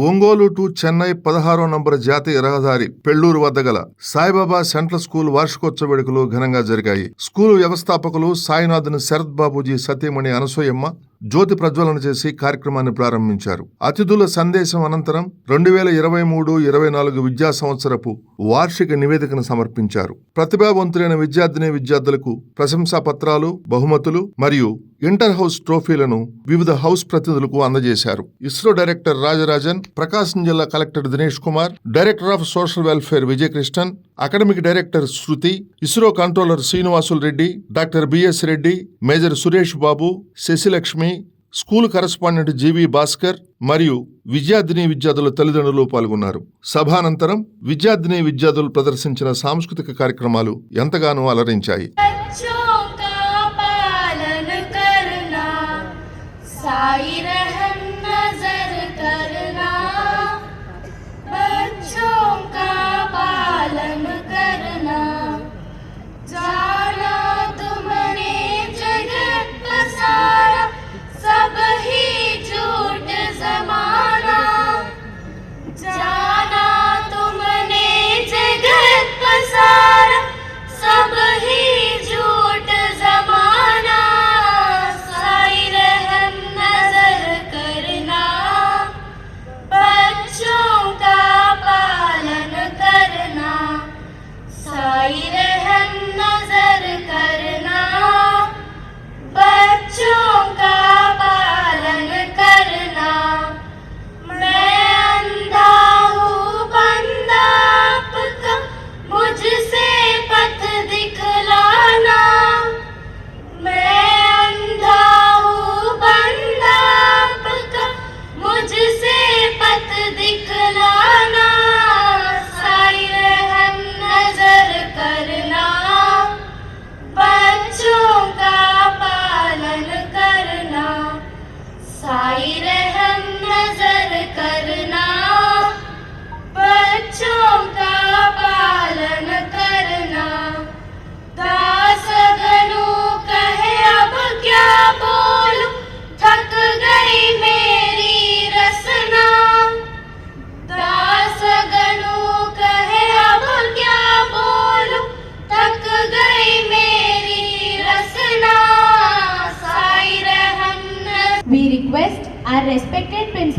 Ongole to Chennai పదహారో number జాతీయ రహదారి పెళ్ళూరు వద్ద గల సాయిబాబా సెంట్రల్ స్కూల్ వార్షికోత్సవ వేడుకలు ఘనంగా జరిగాయి. స్కూలు వ్యవస్థాపకులు సాయినాథన్ శరత్ బాబూజీ సతీమణి అనసూయమ్మ జ్యోతి ప్రజ్వలన చేసి కార్యక్రమాన్ని ప్రారంభించారు. అతిథుల సందేశం అనంతరం రెండు వేల ఇరవై మూడు ఇరవై నాలుగు విద్యా సంవత్సరపు వార్షిక నివేదికను సమర్పించారు. ప్రతిభావంతులైన విద్యార్థిని విద్యార్థులకు ప్రశంసా పత్రాలు బహుమతులు మరియు ఇంటర్ హౌస్ ట్రోఫీలను వివిధ హౌస్ ప్రతినిధులకు అందజేశారు. ఇస్రో డైరెక్టర్ రాజరాజన్ ప్రకాశం జిల్లా collector Dinesh Kumar director of social welfare Vijayakrishnan academic director Shruti ISRO controller Srinivasulu Reddy doctor B S Reddy major Suresh Babu Sasilakshmi school correspondent G V Bhaskar మరియు విద్యార్థిని విద్యార్థుల తల్లిదండ్రులు పాల్గొన్నారు. సభానంతరం విద్యార్థిని విద్యార్థులు ప్రదర్శించిన సాంస్కృతిక కార్యక్రమాలు ఎంతగానో అలరించాయి. సాయిర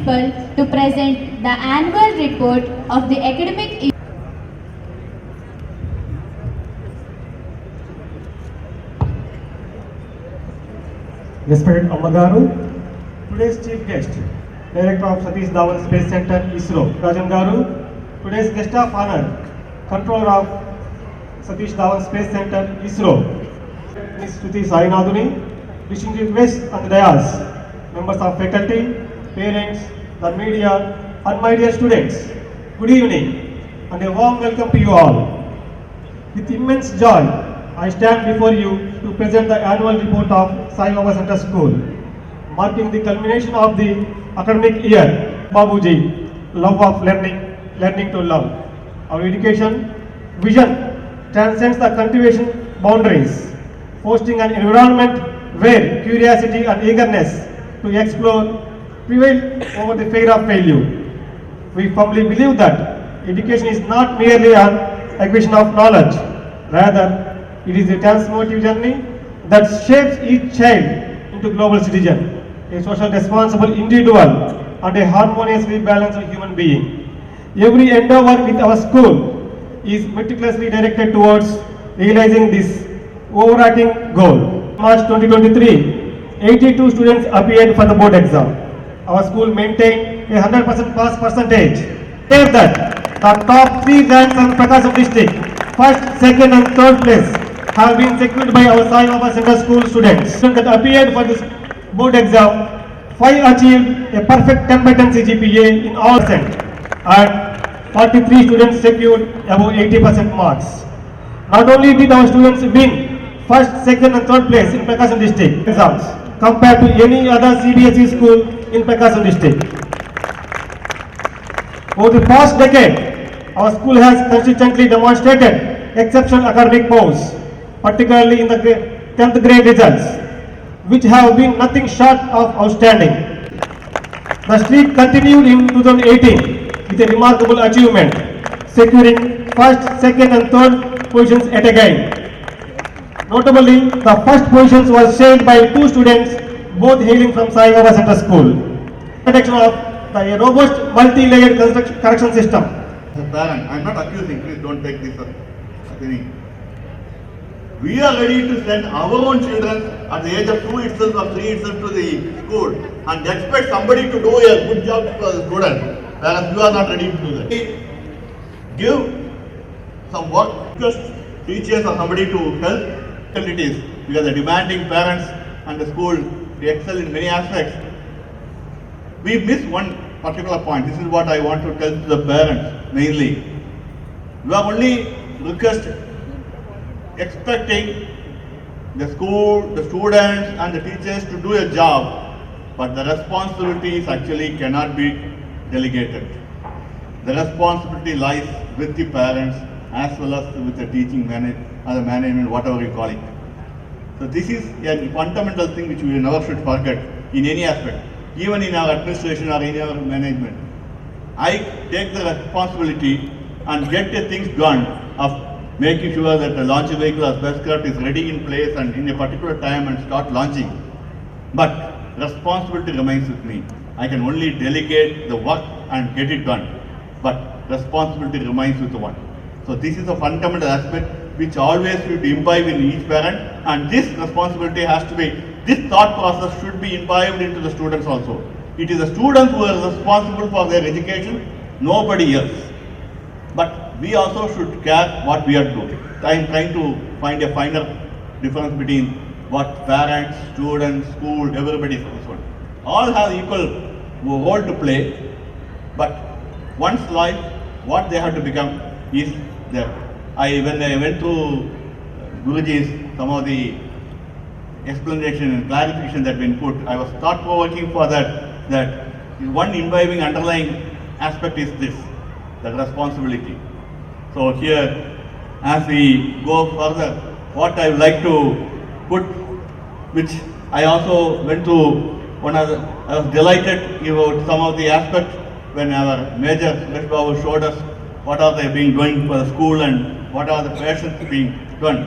principal to present the annual report of the academic. Respected Ammagaru, today's chief guest, Director of Satish Dhawan Space Center, ISRO, Rajan Garu, today's guest of honor, Controller of Satish Dhawan Space Center, ISRO, Ms. Shruti Sainaduni, distinguished guests on the dais, members of faculty, parents, the media, and my dear students, good evening, and a warm welcome to you all. With immense joy, I stand before you to present the annual report of Sai Baba Center School, marking the culmination of the academic year. Babuji, love of learning, learning to love. Our education vision transcends the cultivation boundaries, fostering an environment where curiosity and eagerness to explore prevail over the fear of failure. We firmly believe that education is not merely an acquisition of knowledge, rather, it is a transformative journey that shapes each child into a global citizen, a social responsible individual, and a harmoniously balanced human being. Every endeavor with our school is meticulously directed towards realizing this overarching goal. March 2023, 82 students appeared for the board exam. Our school maintained a 100% pass percentage. Clear that the top three ranks of Prakasam district, first, second and third place have been secured by our Sai Baba Center school students. Students that appeared for this board exam, five achieved a perfect 10 by 10 CGPA in all percent and 43 students secured above 80% marks. Not only did our students win first, second and third place in Prakasam district exams compared to any other CBSE E school in Prakasam district. Over the past decade, our school has consistently demonstrated exceptional academic powers, particularly in the 10th grade results, which have been nothing short of outstanding. The streak continued in 2018 with a remarkable achievement, securing first, second and third positions at a time. Notably, the first positions was shared by two students, both hailing from Sai Baba Center School. Protection of the robust multi-layered correction system. As a parent, I'm not accusing, please don't take this any. We are ready to send our own children at the age of two itself or three itself to the school and expect somebody to do a good job for the student, whereas you are not ready to do that. Give some work, because teachers or somebody to help because the demanding parents and the school, they excel in many aspects. We miss one particular point. This is what I want to tell to the parents mainly. You are only request expecting the school, the students and the teachers to do a job, but the responsibilities actually cannot be delegated. The responsibility lies with the parents as well as with the teaching manage, or the management, whatever you call it. So this is a fundamental thing which we never should forget in any aspect, even in our administration or in our management. I take the responsibility and get the things done of making sure that the launch vehicle or spacecraft is ready in place and in a particular time and start launching. But responsibility remains with me. I can only delegate the work and get it done. But responsibility remains with the one. So this is a fundamental aspect which always should imbibe in each parent and this responsibility has to be, this thought process should be imbibed into the students also. It is the students who are responsible for their education, nobody else. But we also should care what we are doing. I am trying to find a finer difference between what parents, students, school, everybody is concerned. All have equal role to play, but one's life, what they have to become is there. I, when I went through Guruji's, some of the explanation and clarification that been put, I was thought provoking for that, that one imbibing underlying aspect is this, that responsibility. So here, as we go further, what I would like to put, which I also went through one of the, I was delighted about some of the aspects when our Major Suresh Babu showed us what are they being doing for the school and what are the passions being done.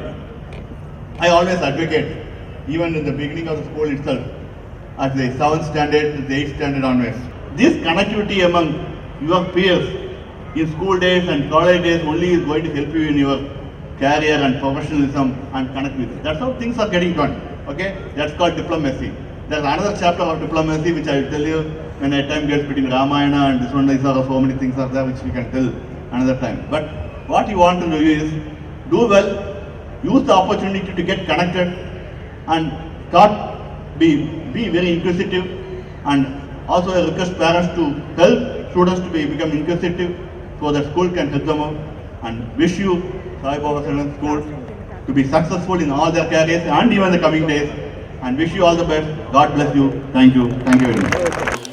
I always advocate, even in the beginning of the school itself, at the seventh standard, the eighth standard onwards. This connectivity among your peers in school days and college days only is going to help you in your career and professionalism and connectivity. That's how things are getting done. Okay, that's called diplomacy. There's another chapter of diplomacy which I will tell you when a time gets between Ramayana and this one. These are so many things are there which we can tell another time. But what you want to do is do well, use the opportunity to get connected and thought be be very inquisitive and also I request parents to help students to be become inquisitive so that school can help them out and wish you Sai Baba Center School to be successful in all their careers and even the coming days and wish you all the best. God bless you. Thank you. Thank you very much.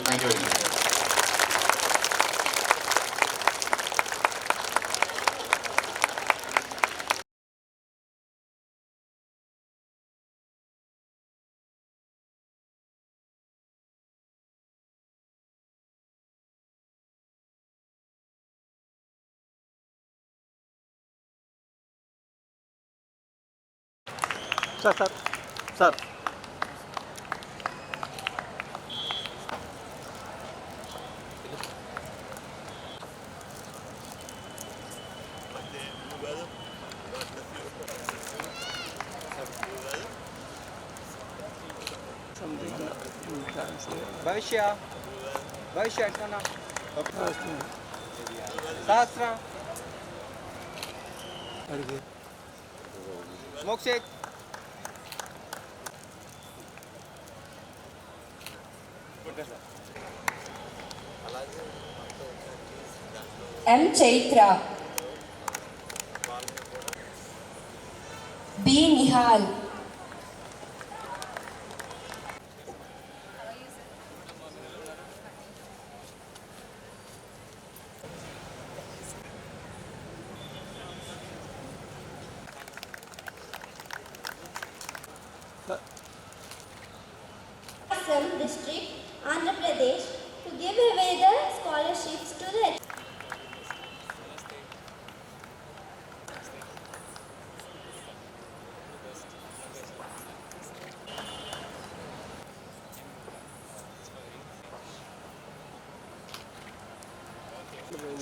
Sar sar. Sar. Başya. Başya kana. Sahasra. Moksek. M Chaitra. B Nihal.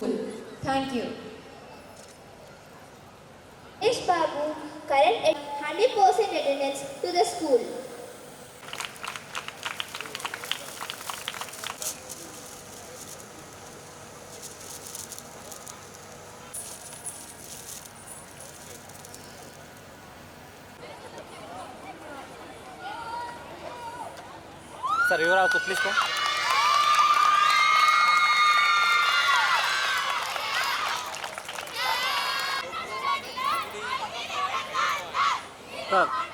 Thank you. Ish Babu, current 100% attendance to the school. Sir, you are also please come. Sir.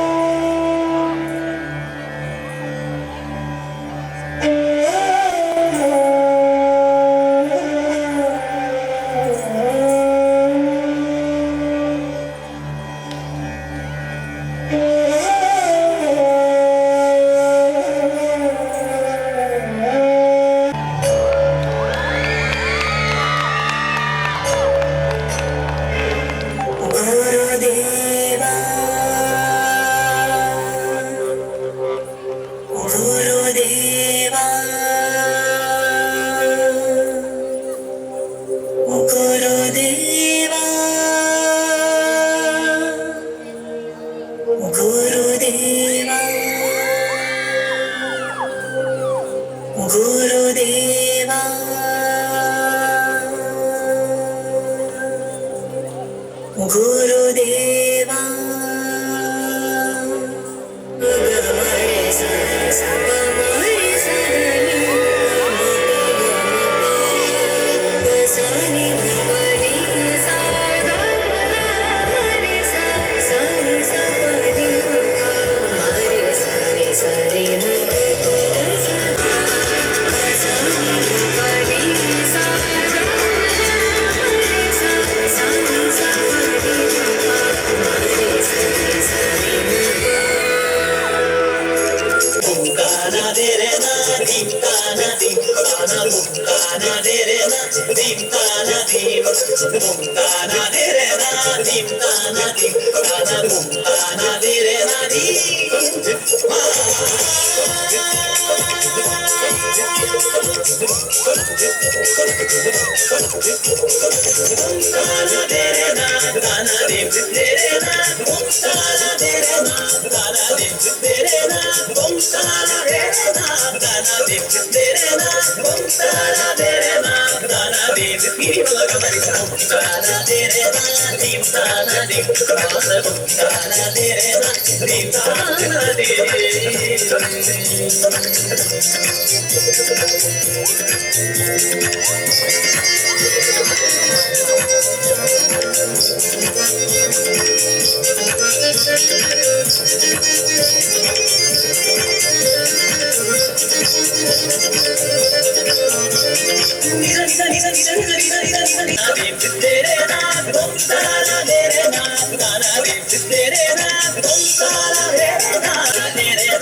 गाना देख तेरे ना बम सारा तेरे ना गाना देख तेरे ना बम सारा तेरे ना गाना देख तेरे ना गाना तेरे ना दीप सारा देख गाना तेरे ना दीप सारा तेरे Thank you. तेरे नाम तेरे नाम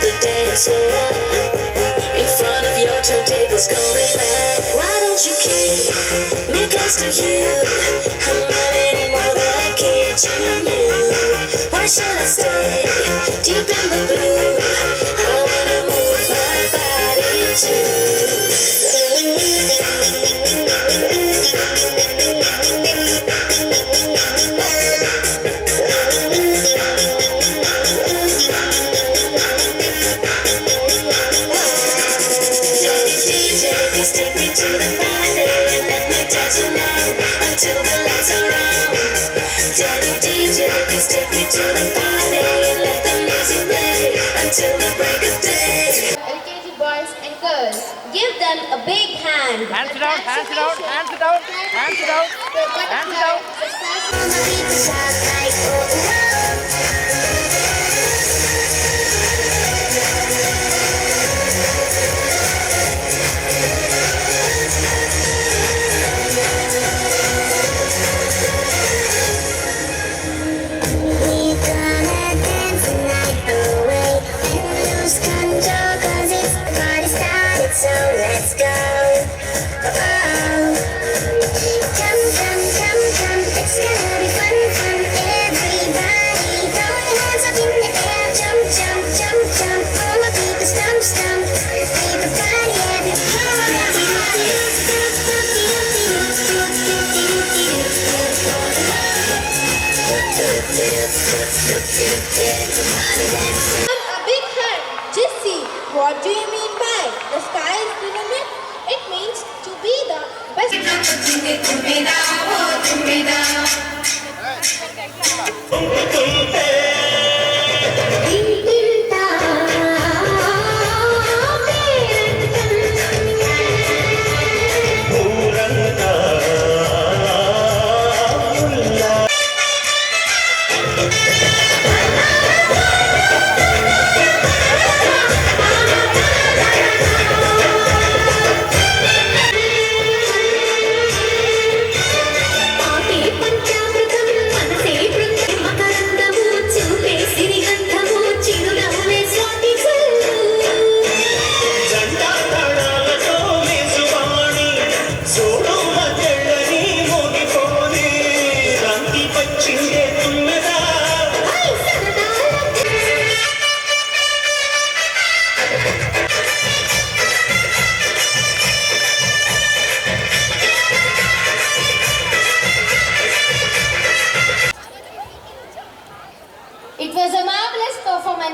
the dance floor in front of your turntables going back Why don't you keep me close to you? I'm not anymore that I can't you. Why should I stay deep in the blue? I wanna move my body too. Hands it out, hands it out, hands it out, hands it out, hands it out. Hands it out. తుమ్మిదా oh తుమ్మిదా